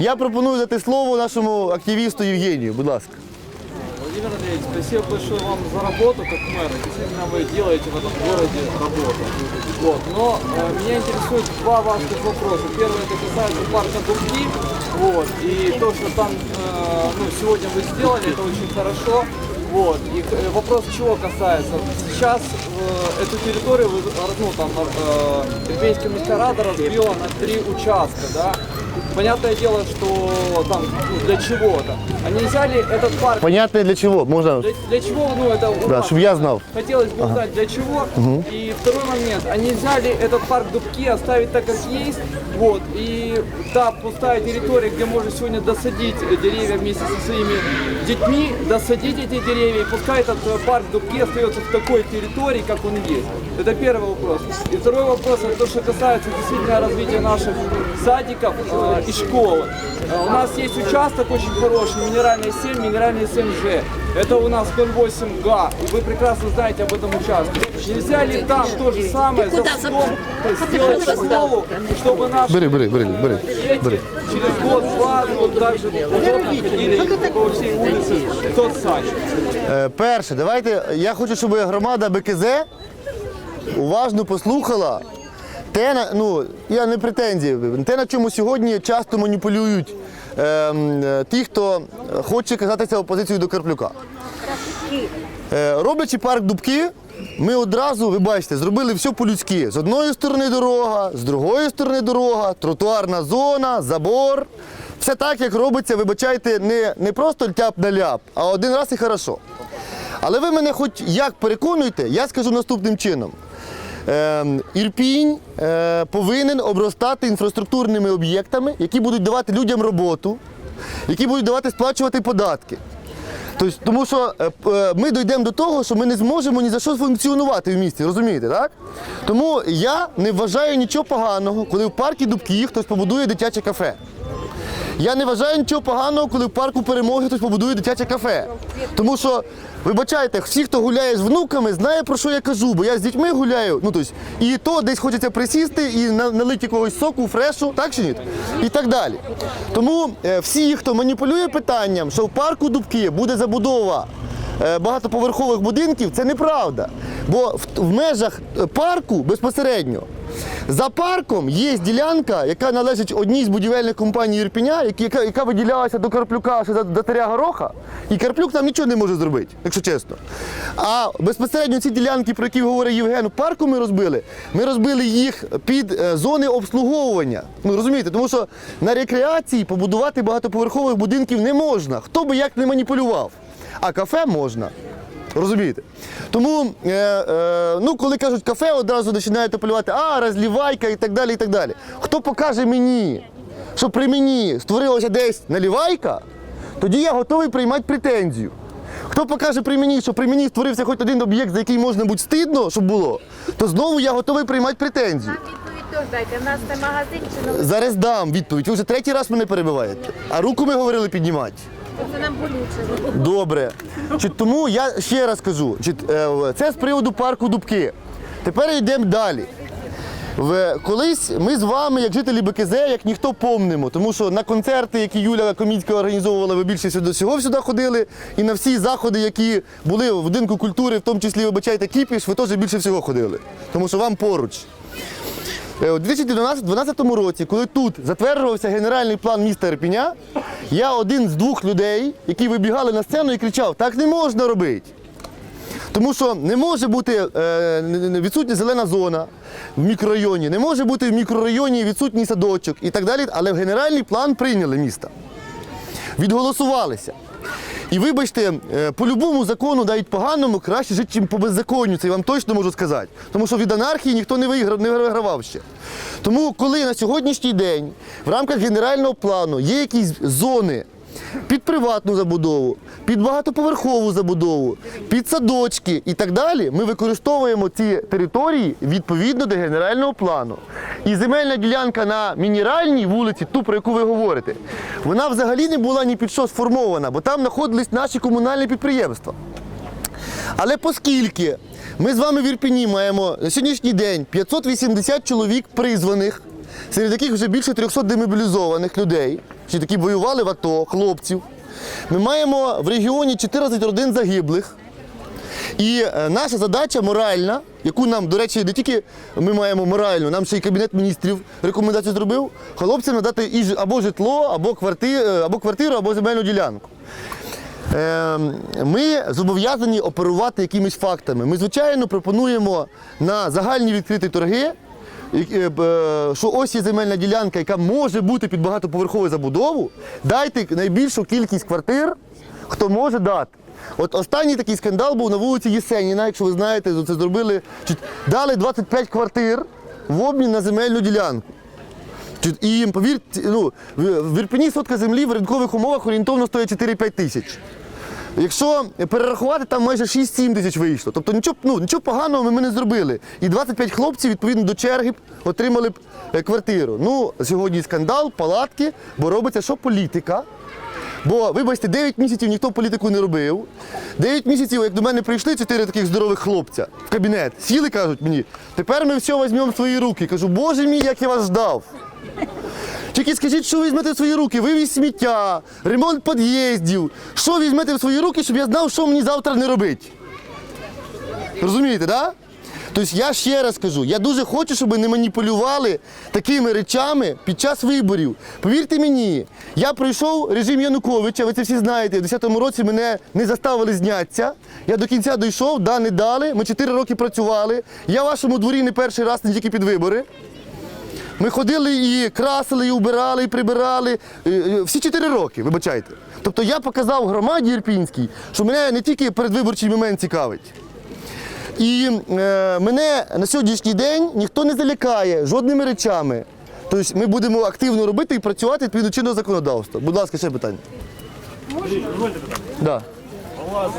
Я пропоную дати слово нашому активісту Євгенію. Будь ласка. Владимир Андреевич, спасибо большое вам за работу как мэра. Действительно, вы делаете в этом городе работу. Вот. Но э, меня интересует два важных вопроса. Первый это касается парка Дубки. Вот. И то, что там э, ну, сегодня вы сделали, это очень хорошо. Вот. И э, вопрос чего касается? Сейчас э, эту территорию ну, там, э, Ирпенская міська рада разбила на три участка, да? Понятное дело, что там ну, для чего-то. Они взяли этот парк Понятно для чого? Можна. для, для чего, ну это у Да, вас чтоб я знал. Хотелось бы узнать, для чего. И второй момент, они взяли этот парк Дубки, оставить так, как есть, вот, и та пустая территория, где можно сегодня досадить э, деревья вместе со своими детьми, досадить эти деревья, и пускай этот э, парк Дубки остается в такой территории, как он есть. Это первый вопрос. И второй вопрос, это то, что касается действительно развития наших садиков э, и школы. Э, У нас есть участок очень хороший, минеральный 7, минеральный 7G. Это у нас 08 га, и вы прекрасно знаете об этом участке. Нельзя ли там то же самое за стол сделать школу, чтобы наши Бери, бери, бери, бери. бери. дети через год-два вот так же удобно ходили по всей улице в тот садик? Е, Перше, давайте. Я хочу, щоб громада БКЗ уважно послухала те, ну, я не претензії, те, на чому сьогодні часто маніпулюють е, е, ті, хто хоче казатися опозицією до Карплюка. Е, роблячи парк Дубки, ми одразу, ви бачите, зробили все по-людськи. З одної сторони дорога, з другої сторони дорога, тротуарна зона, забор. Все так, як робиться, вибачайте, не, не просто тяп на ляп, а один раз і хорошо. Але ви мене хоч як переконуєте, я скажу наступним чином. Ем, Ірпінь е, повинен обростати інфраструктурними об'єктами, які будуть давати людям роботу, які будуть давати сплачувати податки. Тобто, тому що е, е, ми дійдемо до того, що ми не зможемо ні за що функціонувати в місті, розумієте, так? Тому я не вважаю нічого поганого, коли в парку Дубки хтось побудує дитяче кафе. Я не вважаю нічого поганого, коли в парку перемоги хтось побудує дитяче кафе. Тому що, вибачайте, всі, хто гуляє з внуками, знає про що я кажу, бо я з дітьми гуляю. Ну тобто, і то десь хочеться присісти і налити якогось соку, фрешу, так чи ні? І так далі. Тому е, всі, хто маніпулює питанням, що в парку Дубки буде забудова е, багатоповерхових будинків, це неправда. Бо в, межах е, парку безпосередньо за парком є ділянка, яка належить одній з будівельних компаній Ірпіня, яка, яка виділялася до Карплюка ще до, до Таря Гороха, і Карплюк там нічого не може зробити, якщо чесно. А безпосередньо ці ділянки, про які говорить Євген, парку ми розбили, ми розбили їх під е, зони обслуговування. Ну розумієте, тому що на рекреації побудувати багатоповерхових будинків не можна, хто би як не маніпулював. А кафе можна. Розумієте? Тому, е, е, ну, коли кажуть кафе, одразу починають апелювати, а, розлівайка і так далі. і так далі. Хто покаже мені, що при мені створилася десь налівайка, тоді я готовий приймати претензію. Хто покаже при мені, що при мені створився хоч один об'єкт, за який можна бути стидно, щоб було, то знову я готовий приймати претензію. Дайте. У нас це магазин чи Зараз дам відповідь. Ви вже третій раз мене перебиваєте. А руку ми говорили піднімати. Це нам болюче. Добре. Чи, тому я ще раз кажу, чи, е, це з приводу парку Дубки. Тепер йдемо далі. В, колись ми з вами, як жителі БКЗ, як ніхто помнимо, тому що на концерти, які Юля Комінська організовувала, ви більше сюди всього сюди ходили, і на всі заходи, які були в будинку культури, в тому числі вибачайте кіпіш, ви теж більше всього ходили, тому що вам поруч. Е, У 2012 році, коли тут затверджувався генеральний план міста Ірпіня, я один з двох людей, які вибігали на сцену і кричав: так не можна робити. Тому що не може бути е, відсутня зелена зона в мікрорайоні, не може бути в мікрорайоні відсутній садочок і так далі. Але в генеральний план прийняли міста. Відголосувалися. І вибачте, е, по любому закону, навіть поганому, краще жити, ніж по беззаконню. Це я вам точно можу сказати. Тому що від анархії ніхто не виграв, не вигравав ще. Тому, коли на сьогоднішній день в рамках генерального плану є якісь зони під приватну забудову, під багатоповерхову забудову, під садочки і так далі, ми використовуємо ці території відповідно до генерального плану. І земельна ділянка на мінеральній вулиці, ту, про яку ви говорите, вона взагалі не була ні під що сформована, бо там знаходились наші комунальні підприємства. Але оскільки ми з вами в Ірпіні маємо на сьогоднішній день 580 чоловік призваних серед яких вже більше 300 демобілізованих людей, які воювали в АТО, хлопців. Ми маємо в регіоні 14 родин загиблих. І е, наша задача моральна, яку нам, до речі, не тільки ми маємо моральну, нам ще й Кабінет міністрів рекомендацію зробив, хлопцям надати або житло, або квартиру, або, квартиру, або земельну ділянку. Е, Ми зобов'язані оперувати якимись фактами. Ми, звичайно, пропонуємо на загальні відкриті торги, е, е, що ось є земельна ділянка, яка може бути під багатоповерхову забудову. Дайте найбільшу кількість квартир, хто може дати. От останній такий скандал був на вулиці Єсеніна, якщо ви знаєте, це зробили. Дали 25 квартир в обмін на земельну ділянку. І повірте, ну, в в Ірпені сотка землі в ринкових умовах орієнтовно стоїть 4-5 тисяч. Якщо перерахувати, там майже 6-7 тисяч вийшло. Тобто нічого, ну, нічого поганого ми, не зробили. І 25 хлопців, відповідно до черги, отримали б е, квартиру. Ну, сьогодні скандал, палатки, бо робиться що політика. Бо, вибачте, 9 місяців ніхто політику не робив. 9 місяців, як до мене прийшли чотири таких здорових хлопця в кабінет, сіли, кажуть мені, тепер ми все візьмемо в свої руки. Кажу, боже мій, як я вас ждав. Тільки скажіть, що візьмете в свої руки? Вивіз сміття, ремонт під'їздів. Що візьмете в свої руки, щоб я знав, що мені завтра не робити? Розумієте? Да? Тобто я ще раз кажу, я дуже хочу, щоб не маніпулювали такими речами під час виборів. Повірте мені, я пройшов режим Януковича, ви це всі знаєте. В 10-му році мене не заставили знятися. Я до кінця дійшов, да, не дали. Ми 4 роки працювали. Я в вашому дворі не перший раз, не тільки під вибори. Ми ходили і красили, і убирали, і прибирали. Е, е, Всі чотири роки, вибачайте. Тобто я показав громаді Ірпінській, що мене не тільки передвиборчий момент цікавить. І е, мене на сьогоднішній день ніхто не залякає жодними речами. Тобто ми будемо активно робити і працювати відповідно чинного законодавства. Будь ласка, ще питання. Да.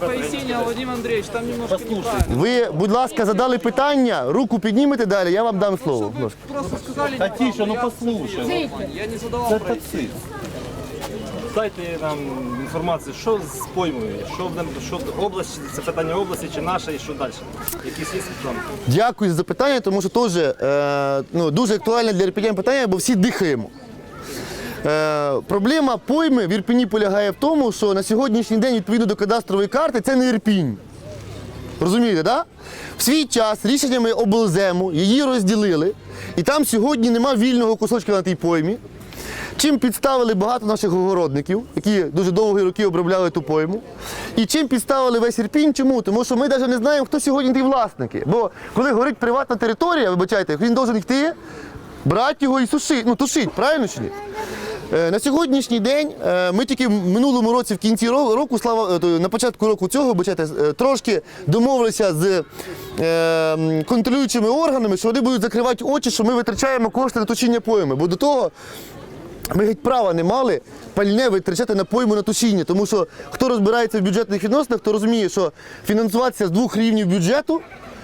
Пояснение, Владимир Андреевич, там немножко неправильно. Ви, будь ласка, задали питання, руку піднімете далі, я вам дам слово. Будь ласка. Просто сказали... Та тише, ну послухай. Я не задавал Це проект. таксист. Дайте нам інформацію, що з поймою, що в нам, що область, це питання області чи наша, і що далі. Якісь є план? Дякую за запитання, тому що теж е, ну, дуже актуальне для ірпенян питання, бо всі дихаємо. Е, проблема пойми в Ірпені полягає в тому, що на сьогоднішній день, відповідно до кадастрової карти, це не Ірпінь. Розумієте? Да? В свій час рішеннями облзему її розділили, і там сьогодні нема вільного кусочка на тій поймі. Чим підставили багато наших огородників, які дуже довгі роки обробляли ту пойму. І чим підставили весь Ірпінь? Чому? Тому що ми навіть не знаємо, хто сьогодні ті власники. Бо коли говорить приватна територія, вибачайте, він має йти, брати його і сушити, ну тушити, правильно чи ні? Е, На сьогоднішній день е, ми тільки в минулому році, в кінці року, слава е, на початку року цього, вибачайте, е, трошки домовилися з контролюючими органами, що вони будуть закривати очі, що ми витрачаємо кошти на точіння пойми. Бо до того ми геть права не мали пальне витрачати на пойму на тушіння, тому що хто розбирається в бюджетних відносинах, то розуміє, що фінансуватися з двох рівнів бюджету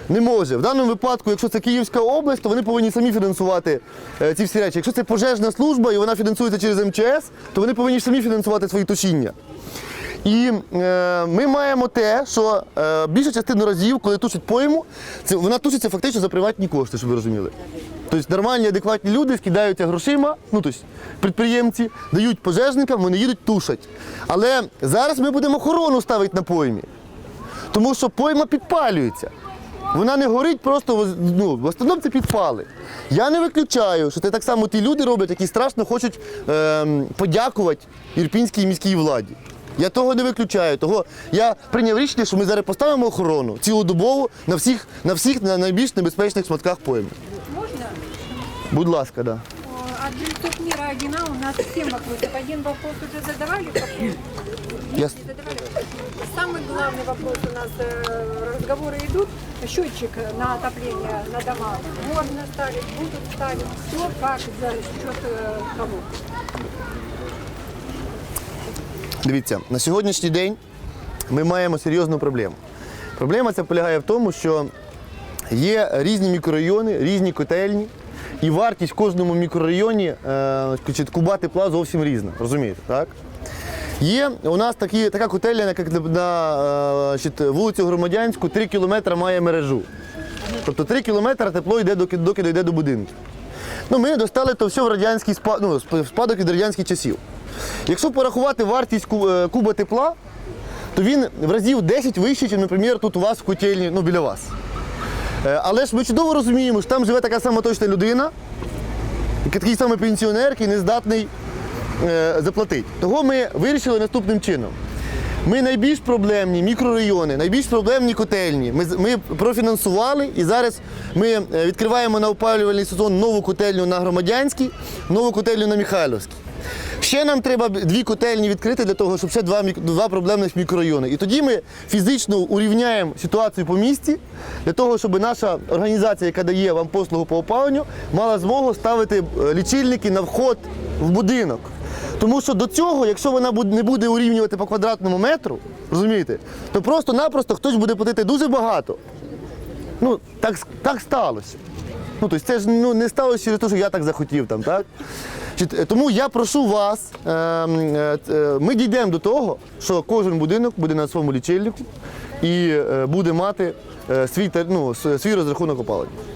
не може. В даному випадку, якщо це Київська область, то вони повинні самі фінансувати е, ці всі речі. Якщо це пожежна служба і вона фінансується через МЧС, то вони повинні самі фінансувати свої тушіння. І е, ми маємо те, що е, більша частина разів, коли тушать пойму, це вона тушиться фактично за приватні кошти, щоб ви розуміли. Тобто нормальні, адекватні люди скидаються грошима, ну тобто підприємці, дають пожежникам, вони їдуть тушать. Але зараз ми будемо охорону ставити на поймі, тому що пойма підпалюється. Вона не горить просто в- ну, в основному це підпали. Я не виключаю, що це так само ті люди роблять, які страшно хочуть ем, подякувати ірпінській міській владі. Я того не виключаю. Того я прийняв рішення, що ми зараз поставимо охорону цілодобово на всіх, на всіх на найбільш небезпечних шматках пойми. Можно? Будь ласка, да. От мира оригинал у нас 7 вопросов. Один вопрос уже задавали, Я... не задавали. Самый главный вопрос у нас, э, разговоры идут, счетчик на отопление на дома. Можно ставить, будут ставить, кто, как, за счет э, кого. Дивіться, на сьогоднішній день ми маємо серйозну проблему. Проблема ця полягає в тому, що є різні мікрорайони, різні котельні, і вартість в кожному мікрорайоні е, значить, куба тепла зовсім різна. Розумієте, так? Є у нас такі, така котельня, як на, е, вулицю Громадянську, 3 кілометри має мережу. Тобто 3 кілометри тепло йде, доки, доки дійде до будинків. Ну, ми достали то все в радянський спад, ну, спадок від радянських часів. Якщо порахувати вартість е, куба тепла, то він в разів 10 вищий, ніж, наприклад, тут у вас в котельні, ну, біля вас. Е, Але ж ми чудово розуміємо, що там живе така сама точна людина, такий самий пенсіонер, який не здатний заплатити. Того ми вирішили наступним чином. Ми найбільш проблемні мікрорайони, найбільш проблемні котельні. Ми, ми профінансували і зараз ми е, відкриваємо на опалювальний сезон нову котельню на Громадянській, нову котельню на Михайловській. Ще нам треба дві котельні відкрити для того, щоб ще два, два проблемних мікрорайони. І тоді ми фізично урівняємо ситуацію по місті для того, щоб наша організація, яка дає вам послугу по опаленню, мала змогу ставити е, лічильники на вход в будинок. Тому що до цього, якщо вона не буде урівнювати по квадратному метру, розумієте, то просто-напросто хтось буде платити дуже багато. Ну, так, так сталося. Ну, тобто це ж ну, не сталося через те, що я так захотів там, так? Е, Тому я прошу вас, е, е, е, ми дійдемо до того, що кожен будинок буде на своєму лічильнику і буде мати свій, ну, свій розрахунок опалення.